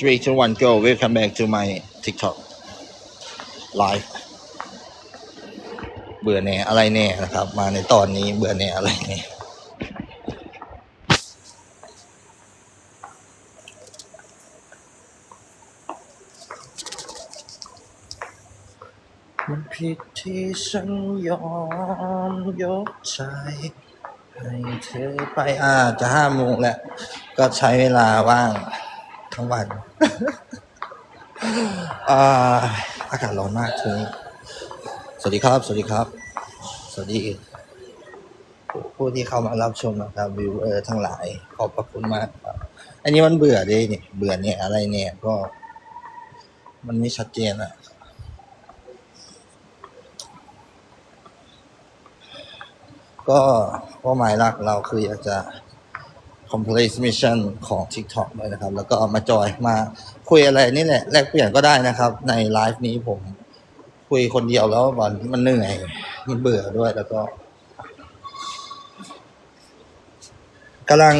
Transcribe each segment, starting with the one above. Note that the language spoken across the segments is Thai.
Three, two, one, go. Welcome back to my TikTok live เบื่อแน่อะไรแน่นะครับ มาในตอนนี้เบื่อแน่อะไรแน่มันผิดที่ฉันยอมยกใจ ให้เธอไปอ่าจะห้าโมงแล้ว ก็ใช้เวลาว่าง ทั้งวันอ่าอากาศร้อนมากทีนี้สวัสดีครับ สวัสดีครับ สวัสดี ผู้ที่เข้ามารับชมนะครับวิวเออร์ทั้งหลาย ขอบพระคุณมากครับอันนี้มันเบื่อดิเนี่ยเบื่อเนี่ยอะไรเนี่ยก็ มันไม่ชัดเจนอะก็เป้าหมายหลักเราคืออยากจะ complete mission ของ TikTok ด้วยนะครับ แล้วก็มาจอยมาคุยอะไรนี่แหละแลกเปลี่ยนก็ได้นะครับ ในไลฟ์นี้ผมคุยคนเดียวแล้วมันมันเหนื่อยมันเบื่อด้วยแล้วก็กำลัง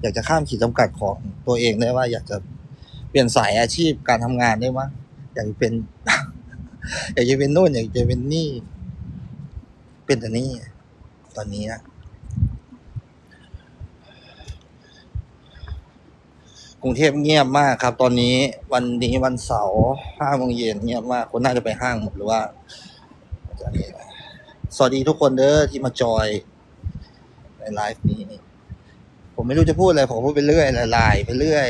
อยากจะข้ามขีดจำกัดของตัวเองได้ว่า อยากจะเปลี่ยนสายอาชีพการทำงานได้มั้ยอยากจะเป็น อยากจะเป็นโน่นอยากจะเป็นนี่ เป็นแต่นี่ ตอนนี้นะกรุงเทพเงียบมากครับ ตอนนี้วันนี้วันเสาร์ห้าโมงเย็นเงียบมาก คนน่าจะไปห้างหมดหรือว่า สวัสดีทุกคนเด้อที่มาจอยในไลฟ์นี้ ผมไม่รู้จะพูดอะไร ผมพูดไปเรื่อยลายไปเรื่อย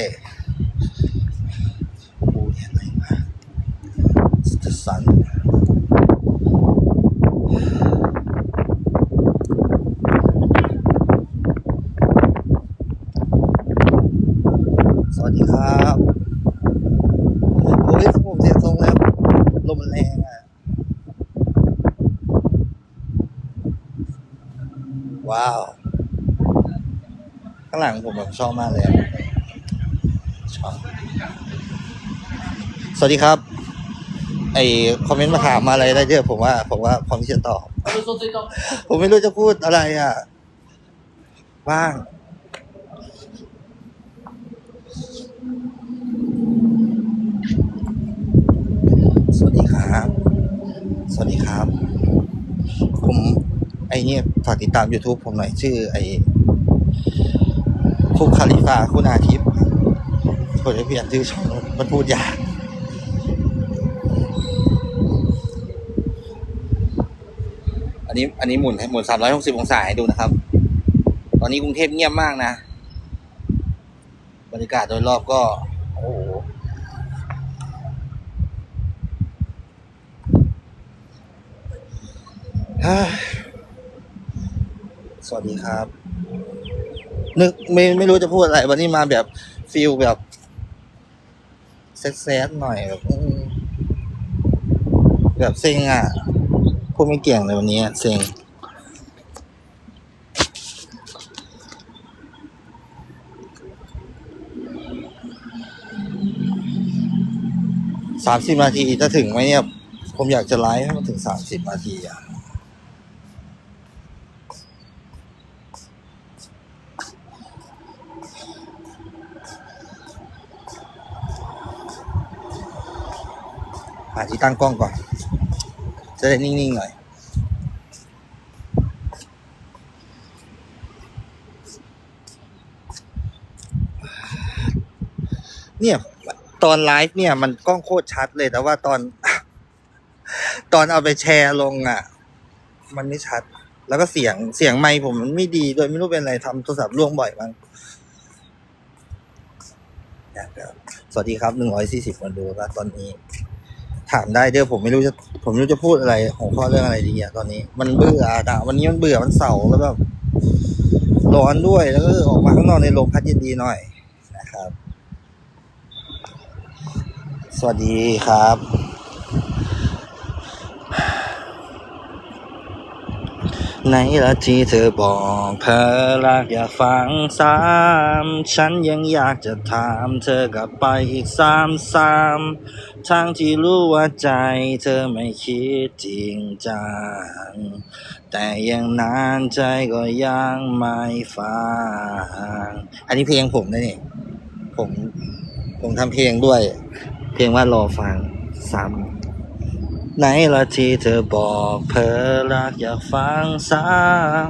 โอ้โหเห็นอะไรมาสัน สวัสดีครับโอ้ยสงบเสียงทรงแล้ว ลมมันแรงอะ ว้าว ข้างหลังผมแบบชอบมากเลยอะชอบสวัสดีครับ ไอคอมเมนต์มาถามมาอะไรได้เยอะผมว่า ผมว่าพร้อมที่จะตอบ ผมไม่รู้จะพูดอะไรอะว่างสวัสดีครับ สวัสดีครับ ผม ไอเนี่ยฝากติดตาม YouTube ผมหน่อยชื่อไอคุกคาลิฟาคุณอาทิตย์ผมจะเปลี่ยนชื่อช่องมันพูดยากอันนี้อันนี้หมุนให้หมุน360องศาให้ดูนะครับ ตอนนี้กรุงเทพเงียบมากนะ บรรยากาศโดยรอบก็ โอ้โหฮ่า สวัสดีครับ นึกไม่ไม่รู้จะพูดอะไร วันนี้มาแบบฟิลแบบแซดๆหน่อยแบบแบบเซ็งอะพูดไม่เก่งเลยวันนี้เซ็งสามสิบนาทีจะถึงไหมเนี่ยผมอยากจะไลฟ์ให้มันถึงสามสิบนาทีอะ หาที่ตั้งกล้องก่อน จะได้นิ่งๆหน่อยเนี่ยตอนไลฟ์เนี่ยมันกล้องโคตรชัดเลยแต่ว่าตอน ตอนเอาไปแชร์ลงอะ มันไม่ชัด แล้วก็เสียงเสียงไมค์ผมมันไม่ดีโดยไม่รู้เป็นอะไรทำโทรศัพท์ร่วงบ่อยมั้งสวัสดีครับหนึ่งร้อยสี่สิบคนดูแล้วตอนนี้ ถามได้เด้อผมไม่รู้จะผมไม่รู้จะพูดอะไรหัวข้อเรื่องอะไรดีอะตอนนี้ มันเบื่ออะวันนี้มันเบื่อมันเสาร์แล้วแบบร้อนด้วยแล้วก็ออกมาข้างนอกในลมพัดเย็นดีหน่อยนะครับ สวัสดีครับไหนละที่เธอบอกเธอรักอยากฟังซ้ำฉันยังอยากจะถามเธอกลับไปอีกซ้ำซ้ำ ทั้งที่รู้ว่าใจเธอไม่คิดจริงจัง แต่ยังนานใจก็ยังไม่ฟัง อันนี้เพลงผมนะนี่ ผม ผมทำเพลงด้วย เพลงว่ารอฟังซ้ำไหนละที่เธอบอกเพอรักอยากฟังซ้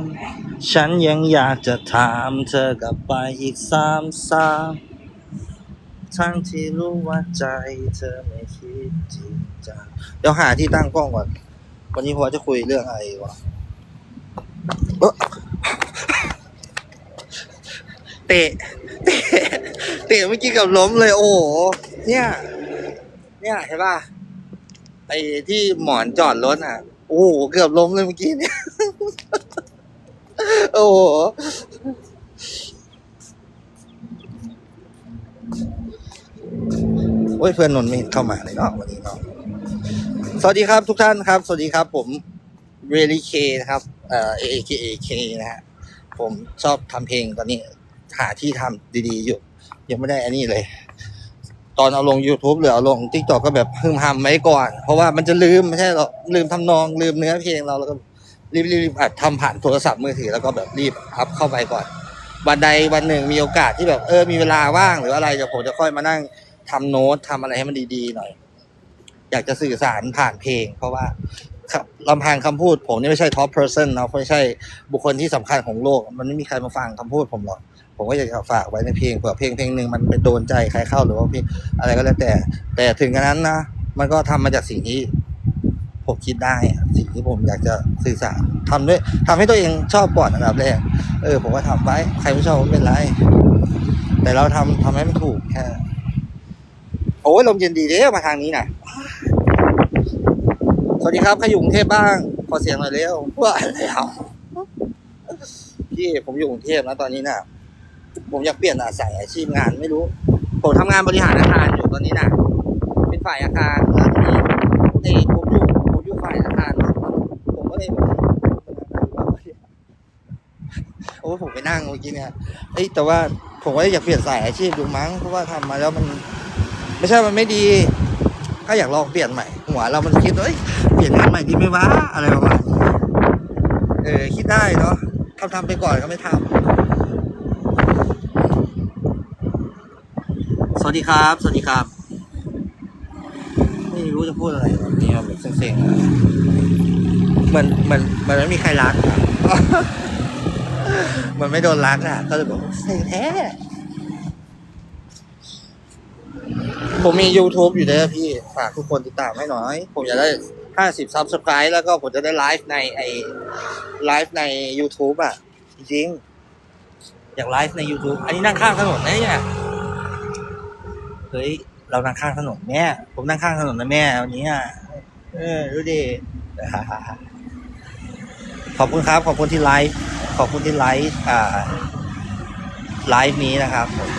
ำฉันยังอยากจะถามเธอกลับไปอีกซ้ำซ้ำ ทั้งที่รู้ว่าใจเธอไม่คิดจริงจังเดี๋ยวหาที่ตั้งกล้องก่อน วันนี้พอจะคุยเรื่องอะไรวะเตะ เตะ เตะเมื่อกี้เกับล้มเลย โอ้โห เนี่ย เนี่ยเห็นป่ะ ไอ้ที่หมอนจอดรถอะ โอ้โห เกือบล้มเลยเมื่อกี้เนี่ย โอ้โห โอ้ยเพื่อนนนไม่เห็นเข้ามาเลยเนาะวันนี้เนาะสวัสดีครับทุกท่านครับ สวัสดีครับ ผมเรลิเคนะครับเอ่อ AKAK นะฮะผมชอบทำเพลงตอนนี้หาที่ทำดีๆอยู่ ยังไม่ได้อันนี้เลย ตอนเอาลง YouTube หรือเอาลง TikTok ก็แบบพึมพำไว้ก่อน เพราะว่ามันจะลืมไม่ใช่หรอกลืมทำนองลืมเนื้อเพลงเราแล้วก็รีบรีบอัดทำผ่านโทรศัพท์มือถือแล้วก็แบบรีบอัพเข้าไปก่อน วันใดวันหนึ่งมีโอกาสที่แบบเออมีเวลาว่างหรืออะไรเดี๋ยวผมจะค่อยมานั่ง ทำโน้ตทำอะไรให้มันดีๆหน่อย อยากจะสื่อสารผ่านเพลง เพราะว่าลำพังคำพูดผมนี่ไม่ใช่ท็อปเพอร์เซนเนาะไม่ใช่บุคคลที่สำคัญของโลก มันไม่มีใครมาฟังคำพูดผมหรอกผมก็อยากจะฝากไว้ในเพลงเผื่อเพลงเพลงหนึ่งมันไปโดนใจใครเข้าหรือว่าเพลงอะไรก็แล้วแต่ แต่ถึงกระนั้นนะมันก็ทำมาจากสิ่งที่ผมคิดได้สิ่งที่ผมอยากจะสื่อสารทำด้วยทำให้ตัวเองชอบก่อนอันดับแรกเออผมก็ทำไว้ ใครไม่ชอบก็ไม่เป็นไร แต่เราทำทำให้มันถูกแค่ โอ้ยลมเย็นดีเด้มาทางนี้นะสวัสดีครับใครอยู่กรุงเทพบ้าง ขอเสียงหน่อยเร็วว่าแล้วพี่ผมอยู่กรุงเทพนะตอนนี้น่ะผมอยากเปลี่ยนอาศัยอาชีพงานไม่รู้ ผมทำงานบริหารอาคารอยู่ตอนนี้น่ะเป็นฝ่ายอาคารแล้วทีนี้เอ้ยผมอยู่ผมอยู่ฝ่ายอาคารผมก็เลยโอ้ยผมไปนั่งเมื่อกี้เนี่ยเอ้ยแต่ว่าผมก็อยากเปลี่ยนสายอาชีพดูมั้งเพราะว่าทำมาแล้วมัน ไม่ใช่มันไม่ดี ก็อยากลองเปลี่ยนใหม่ หัวเรามันคิดว่าเอ้ยเปลี่ยนงานใหม่ดีไหมวะอะไรประมาณเออคิดได้เนาะทำทำไปก่อนก็ไม่ทำสวัสดีครับ สวัสดีครับ ไม่รู้จะพูดอะไรนี้แบบเซ็งๆเหมือนเหมือนเหมือนไม่มีใครรักมือนไม่โดนรักอะ ก็เลยบอกเซ็งแท้ ผมมี YouTube อยู่ด้วยพี่ ฝากทุกคนติดตามให้หน่อย ผมอยากได้ 50 Subscribe แล้วก็ผมจะได้ไลฟ์ในไอไลฟ์ใน YouTube อะ จริง อยากไลฟ์ใน YouTube อันนี้นั่งข้างถนนนะเนี่ย เฮ้ย เรานั่งข้างถนนแม่ ผมนั่งข้างถนนนะแม่วันนี้อะ เออ ดูดิขอบคุณครับ ขอบคุณที่ไลฟ์ ขอบคุณที่ไลฟ์ อ่า ไลฟ์นี้นะครับผม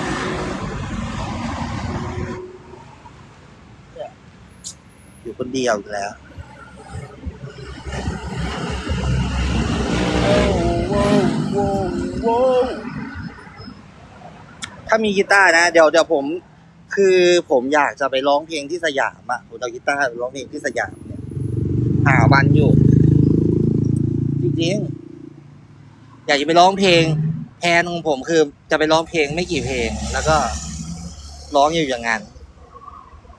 อยู่ คนเดียวอยู่แล้วถ้ามีกีตาร์นะ เดี๋ยวเดี๋ยวผมคือผมอยากจะไปร้องเพลงที่สยามอะผมเอากีตาร์ไปร้องเพลงที่สยามเนี่ยหาวันอยู่ จริงๆ อยากจะไปร้องเพลงแทนของผมคือจะไปร้องเพลงไม่กี่เพลง แล้วก็ร้องอยู่อย่างนั้น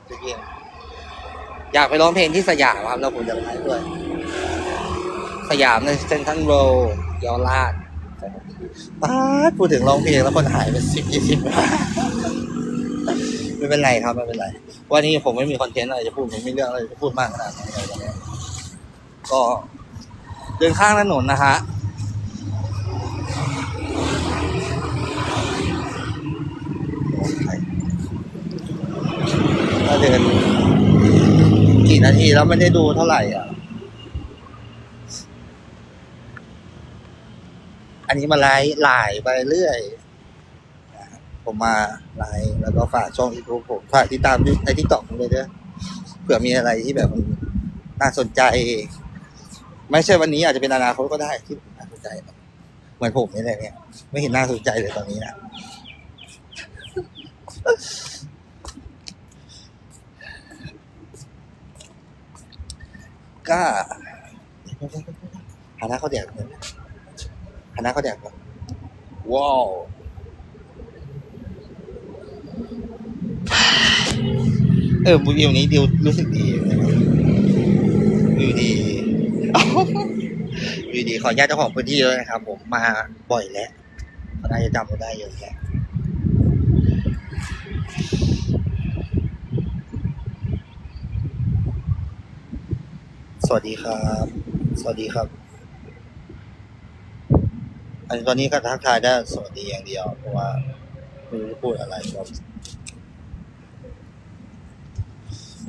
จริงๆ อยากไปร้องเพลงที่สยามครับแล้วผมจะไปด้วย สยามในเซนทรัลโรยาวราชป้าพูดถึงร้องเพลงแล้วคนหายไปสิบยี่สิบไม่เป็นไรครับไม่เป็นไรวันนี้ผมไม่มีคอนเทนต์อะไรจะพูดผมไม่เรื่องอะไรจะพูดมากขนาดนั้นเลยวันนี้ก็เดินข้างถนนนะฮะก็เดิน กี่ นาทีแล้วไม่ได้ดูเท่าไหร่อะ อันนี้มาไลฟ์ไลฟ์ไปเรื่อย ผมมาไลฟ์แล้วก็ฝากช่องยูทูบผมฝากติดตามในทิกตอกผมเลยเด้อเผื่อมีอะไรที่แบบนน่าสนใจ ไม่ใช่วันนี้อาจจะเป็นอนาคตก็ได้ที่น่าสนใจ เหมือนผมนี่แหละเนี่ย ไม่เห็นน่าสนใจเลยตอนนี้นะ ก้าหาหน้าเขาแดกเลยหาหน้าเขาแดกก่อนว้าวเออวิวนี้ดิวรู้สึกดีวิวดีวิวดีขออนุญาตเจ้าของพื้นที่เลยนะครับ ผมมาบ่อยแล้วเขาน่าจะจำเราได้เยอะแยะ วัสดีครับ สวัสดีครับ อันตอนนี้ก็ทักทายได้สวัสดีอย่างเดียวเพราะว่าไม่รู้จะพูดอะไรครับ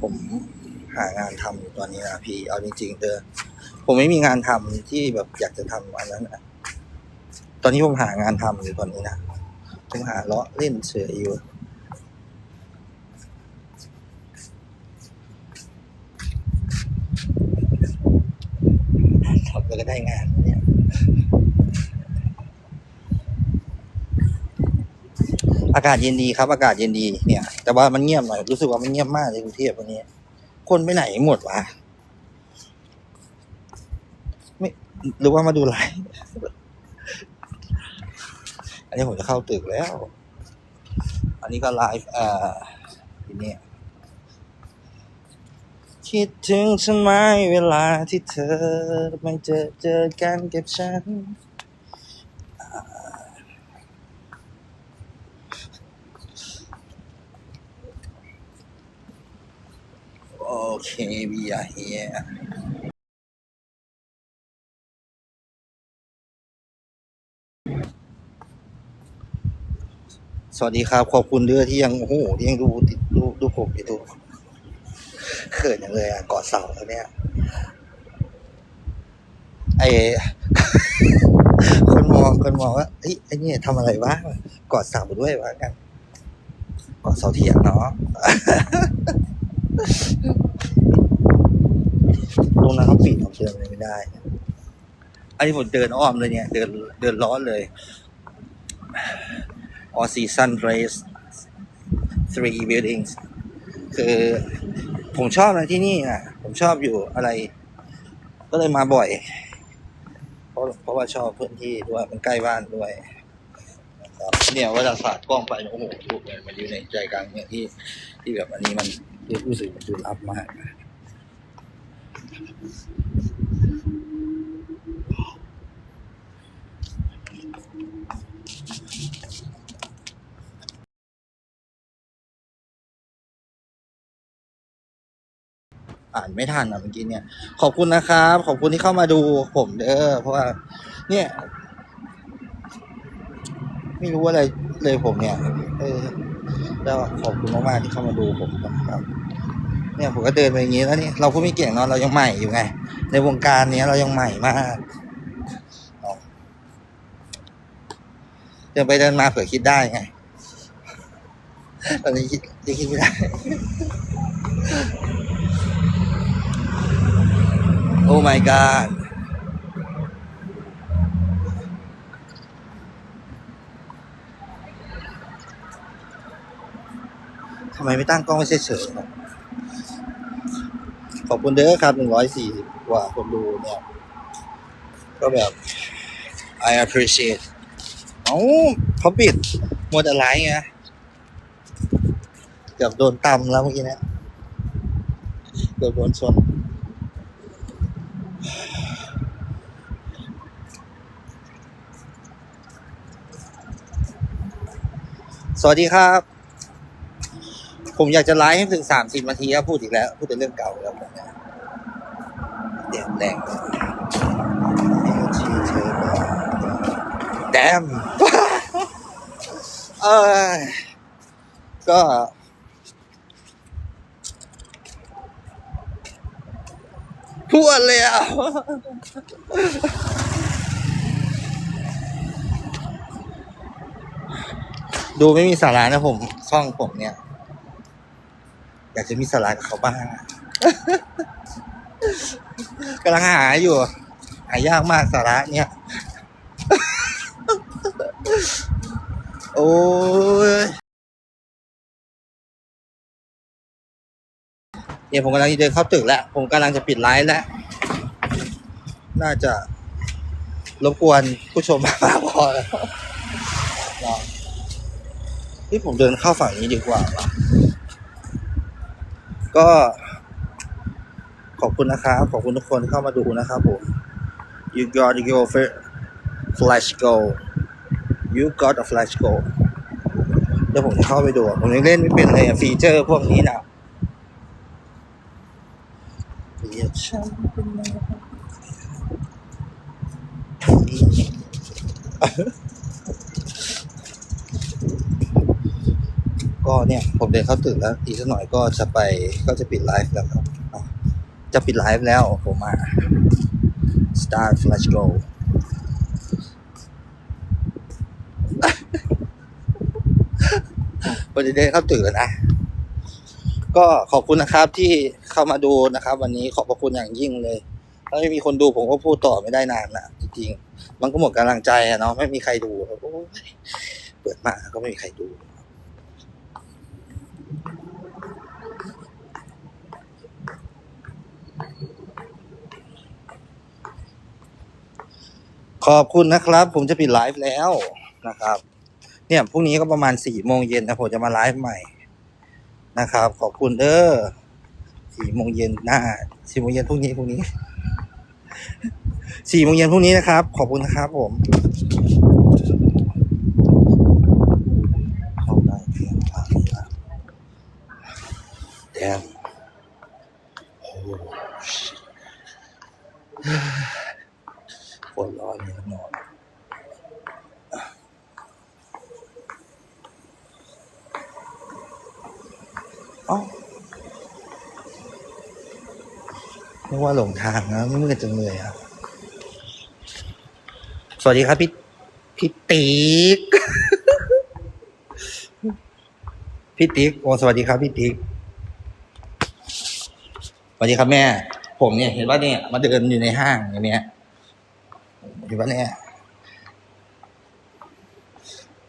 ผมหางานทำอยู่ตอนนี้นะพี่เอาจริงๆเด้อผมไม่มีงานทำที่แบบอยากจะทำอันนั้นนะตอนนี้ผมหางานทำอยู่ตอนนี้นะผมหาเลาะเล่นเฉยอยู่ ทำไปก็ได้งานเนี่ย อากาศเย็นดีครับ อากาศเย็นดีเนี่ย แต่ว่ามันเงียบหน่อยรู้สึกว่ามันเงียบมากในกรุงเทพวันนี้ คนไปไหนหมดวะไม่หรือว่ามาดูไลฟ์อันนี้ผมจะเข้าตึกแล้ว อันนี้ก็ไลฟ์เอ่อทีนี้คิดถึงฉันไหมเวลาที่เธอไม่เจอเจอกันกับฉัน โอ เค we are here สวัสดีครับ ขอบคุณเด้อที่ยังโอ้โหที่ยังดูติดดูดูผมอยู่ดูเขินอย่างเลยอะกอดเสาแล้วเนี่ยไอคนมองคนมองว่าเฮ้ยไอเนี่ยทำอะไรวะกอดเสาด้วยวะกันกอดเสาเถียงเนาะ ตรงนั้นเขาปิดผมเดินเลยไม่ได้ อันนี้ผมเดินอ้อมเลยเนี่ย เดินเดินร้อนเลย All Season Place three buildings คือผมชอบนะที่นี่นะผมชอบอยู่อะไร ก็เลยมาบ่อย เพราะเพราะว่าชอบพื้นที่ด้วยมันใกล้บ้านด้วยเนี่ยเวลาสาดกล้องไปนี่ยโอ้โหรูปมันอยู่ในใจกลางเนี่ยที่ที่แบบอันนี้มันรู้สึกมันดูลับมาก อ่านไม่ทันอะเมื่อกี้เนี่ย ขอบคุณนะครับ ขอบคุณที่เข้ามาดูผมเด้อเพราะว่า เนี่ย ไม่รู้อะไรเลยผมเนี่ย เออแล้วขอบคุณมากๆที่เข้ามาดูผมนะครับ เนี่ยผมก็เดินไปอย่างนี้แล้วนี่เราพูดไม่เก่งเนาะเรายังใหม่อยู่ไง ในวงการเนี้ยเรายังใหม่มากเดินไปเดินมาเผื่อคิดได้ไงตอนนี้ยังคิดไม่ได้ โอ้ my god ทำไมไม่ตั้งกล้องไว้เฉยๆ ขอบคุณเด้อครับหนึ่งร้อยสี่สิบกว่าคนดูเนี่ย ก็แบบ I appreciate เอ้าเขาปิดมัวแต่ไลฟ์ไงเกือบโดนตำแล้วเมื่อกี้เนะเกือบโดนชนสวัสดีครับ ผมอยากจะไลฟ์ให้ถึงสามสิบนาทีครับพูดอีกแล้ว พูดแต่เรื่องเก่าแล้วเนี่ยเด็ดแรงชีเธอแดมเออก็พวดเลยอะดูไม่มีสาระนะผมช่องผมเนี่ย อยากจะมีสาระกับเขาบ้างกำลังหาอยู่ หายากมากสาระเนี่ย โอ้ยเนี่ยผมกำลังจะเดินเข้าตึกแล้ว ผมกำลังจะปิดไลฟ์แล้ว น่าจะรบกวนผู้ชมมากพอแล้วที่ผมเดินเข้าฝั่งนี้ดีกว่า ก็ขอบคุณนะครับ ขอบคุณทุกคนเข้ามาดูนะครับผม you got your flash go you got a flash go เดี๋ยวผมจะเข้าไปดู ผมยังเล่นไม่เป็นเลยฟีเจอร์พวกนี้นะเรียบฉันเป็นนก ก็เนี่ย ผมเดินเข้าตึกแล้ว อีกสักหน่อยก็จะไปก็จะปิดไลฟ์แล้วครับ จะปิดไลฟ์แล้วผมมา start flash go วันนี้เดินเข้าตึกแล้วนะ ก็ขอบคุณนะครับที่เข้ามาดูนะครับ วันนี้ขอบพระคุณอย่างยิ่งเลย ถ้าไม่มีคนดูผมก็พูดต่อไม่ได้นานนะจริงๆ มันก็หมดกำลังใจอะเนาะไม่มีใครดูเปิดมาก็ไม่มีใครดู ขอบคุณนะครับ ผมจะปิดไลฟ์แล้วนะครับ เนี่ยพรุ่งนี้ก็ประมาณสี่โมงเย็นนะผมจะมาไลฟ์ใหม่นะครับ ขอบคุณเด้อสี่โมงเย็นหน้าสี่โมงเย็นพรุ่งนี้พรุ่งนี้สี่โมงเย็นพรุ่งนี้นะครับ ขอบคุณนะครับผมเข้าได้เพียงทางนี้ละแดมโอ้ปวดร้อนเลยน อนเอ้านึกว่าหลงทางนะไม่มืดจังเลยอะ สวัสดีครับพี่พี่ติ๊ก พี่ติ๊กโอ้สวัสดีครับพี่ติ๊ก สวัสดีครับแม่ ผมเนี่ยเห็นว่าเนี่ยมาเดินอยู่ในห้างอย่างเนี้ยเห็นว่าเนี่ย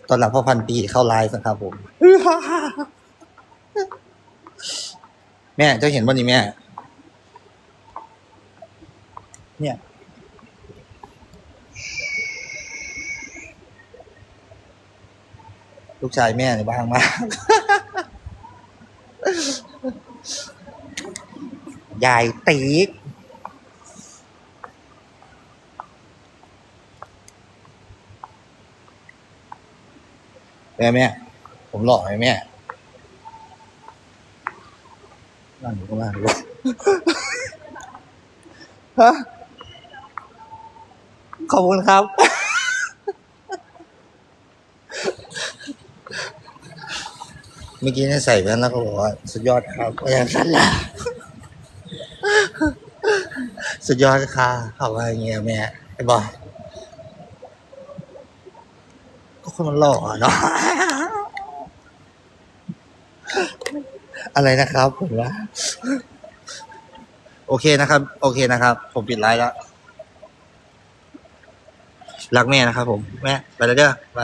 ตอนหลังพ่อพันปีเข้าไลฟ์นะครับผม แม่เจ้าเห็นว่านี่แม่ เนี่ย ลูกชายแม่เนี่ยบ้างมาก ยายติ๊กแม่แม่ ผมหล่อไหมแม่ นั่งอยู่ข้างล่างด้วยฮะขอบคุณครับ เมื่อกี้เนี่ยใส่แว่นแล้วก็บอกว่า สุดยอดครับก็ยังสั้นล่ะสุดยอดค่ะเขาว่าอย่างเงี้ยแม่ไอ้บอยก็คนมันหล่ออะเนาะ อะไรนะครับผมว่าโอเคนะครับ โอเคนะครับ ผมปิดไลน์แล้วรักแม่นะครับผมแม่ไปแล้วเด้อไป